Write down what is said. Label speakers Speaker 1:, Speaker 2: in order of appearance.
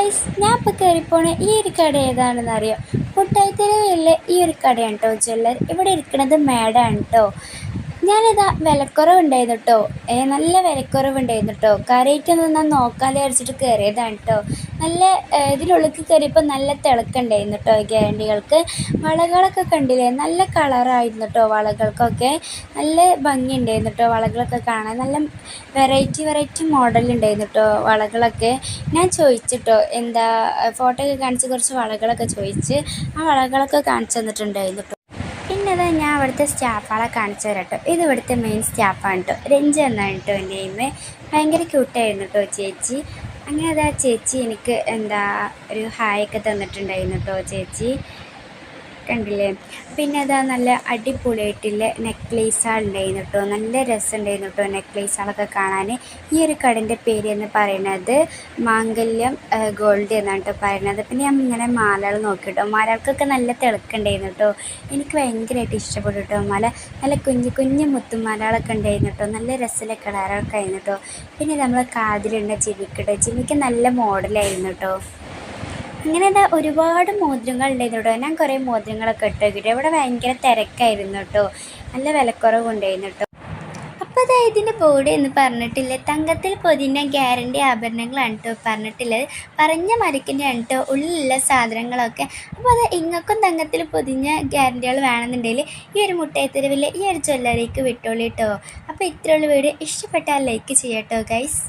Speaker 1: Guys ഞാൻ ഇപ്പോൾ കയറിപ്പോണ ഈ ഒരു കട ഏതാണെന്ന് അറിയോ? മുട്ടായിത്തെരുവിലെ ഈ ഒരു കടയാണ് കേട്ടോ ജ്വല്ലർ. ഇവിടെ ഇരിക്കുന്നത് മേഡാണ് കേട്ടോ. ഞാനിതാ വിലക്കുറവുണ്ടായിരുന്നു കേട്ടോ ഏ നല്ല വിലക്കുറവുണ്ടായിരുന്നു കേട്ടോ കാര്യമായിട്ടൊന്നും ഞാൻ നോക്കാതെ വിചാരിച്ചിട്ട് കയറിയതാണ് കേട്ടോ നല്ല ഇതിനുള്ളിൽ കയറിയപ്പോൾ നല്ല തിളക്കുണ്ടായിരുന്നു കേട്ടോ ഗ്യാരണ്ടികൾക്ക്. വളകളൊക്കെ കണ്ടില്ലേ? നല്ല കളറായിരുന്നു കേട്ടോ വളകൾക്കൊക്കെ. നല്ല ഭംഗിയുണ്ടായിരുന്നു കേട്ടോ വളകളൊക്കെ കാണാൻ. നല്ല വെറൈറ്റി വെറൈറ്റി മോഡൽ ഉണ്ടായിരുന്നു കേട്ടോ വളകളൊക്കെ. ഞാൻ ചോദിച്ചിട്ടോ എന്താ ഫോട്ടോ ഒക്കെ കാണിച്ച് കുറച്ച് വളകളൊക്കെ ചോദിച്ച് ആ വളകളൊക്കെ കാണിച്ചു തന്നിട്ടുണ്ടായിരുന്നു കേട്ടോ പിന്നെ ഞാൻ ഇവിടുത്തെ സ്റ്റാഫാളെ കാണിച്ചു തരാം കേട്ടോ ഇത് ഇവിടുത്തെ മെയിൻ സ്റ്റാഫാണ് കേട്ടോ രഞ്ജ എന്നാണ് കേട്ടോ എന്റെ ഇമ്മ ഭയങ്കര ക്യൂട്ടായിരുന്നു കേട്ടോ ചേച്ചി. അങ്ങനെ അതാ ചേച്ചി എനിക്ക് എന്താ ഒരു ഹായ് ഒക്കെ തന്നിട്ടുണ്ടായിരുന്നു കേട്ടോ ചേച്ചി. കണ്ടില്ലേ? പിന്നെ അതാ നല്ല അടിപൊളിയായിട്ടുള്ള നെക്ലേസാണ് ഉണ്ടായിരുന്നു കേട്ടോ നല്ല രസമുണ്ടായിരുന്നു കേട്ടോ നെക്ലേസുകളൊക്കെ കാണാൻ ഈ ഒരു കടന്റെ പേര് എന്ന് പറയുന്നത് മാംഗല്യം ഗോൾഡ് എന്നാണ് കേട്ടോ പറയുന്നത് പിന്നെ ഞാൻ ഇങ്ങനെ മാലകൾ നോക്കി കേട്ടോ മാലകൾക്കൊക്കെ നല്ല തിളക്കുണ്ടായിരുന്നു കേട്ടോ എനിക്ക് ഭയങ്കരമായിട്ട് ഇഷ്ടപ്പെട്ടു കേട്ടോ മാല. നല്ല കുഞ്ഞു കുഞ്ഞു മുത്തുമാലകളൊക്കെ ഉണ്ടായിരുന്നു കേട്ടോ നല്ല രസമുള്ള കളറൊക്കെ ആയിരുന്നു കേട്ടോ പിന്നെ നമ്മൾ കാതിലുണ്ട ചിമിക്കട്ടോ ചിമിക്ക് നല്ല മോഡലായിരുന്നു കേട്ടോ അങ്ങനെ എന്താ ഒരുപാട് മോതിരങ്ങൾ ഉണ്ടായിരുന്നു ഞാൻ കുറേ മോതിരങ്ങളൊക്കെ ഇട്ട് നോക്കിയിട്ട്. ഇവിടെ ഭയങ്കര തിരക്കായിരുന്നു കേട്ടോ. നല്ല വിലക്കുറവുണ്ടായിരുന്നു കേട്ടോ. അപ്പോൾ അതാ ഇതിന്റെ ബോർഡ് എന്ന് പറഞ്ഞിട്ടില്ല? തങ്കത്തിൽ പൊതിഞ്ഞ ഗ്യാരണ്ടി ആഭരണങ്ങളാണ് കേട്ടോ പറഞ്ഞിട്ടുള്ളത്. പറഞ്ഞ മരക്കിന്റെയാണ് കേട്ടോ ഉള്ളിലുള്ള സാധനങ്ങളൊക്കെ. അപ്പോൾ അത് ഇങ്ങൾക്കും തങ്കത്തിൽ പൊതിഞ്ഞ ഗ്യാരണ്ടികൾ വേണമെന്നുണ്ടെങ്കിൽ ഈ ഒരു മുട്ടയത്തെരുവിൽ ഈ ഒരു ജ്വല്ലറിക്ക് വിട്ടോളി കേട്ടോ. അപ്പോൾ ഇത്രയുള്ള വീഡിയോ. ഇഷ്ടപ്പെട്ടാൽ ലൈക്ക് ചെയ്യാം കേട്ടോ ഗൈസ്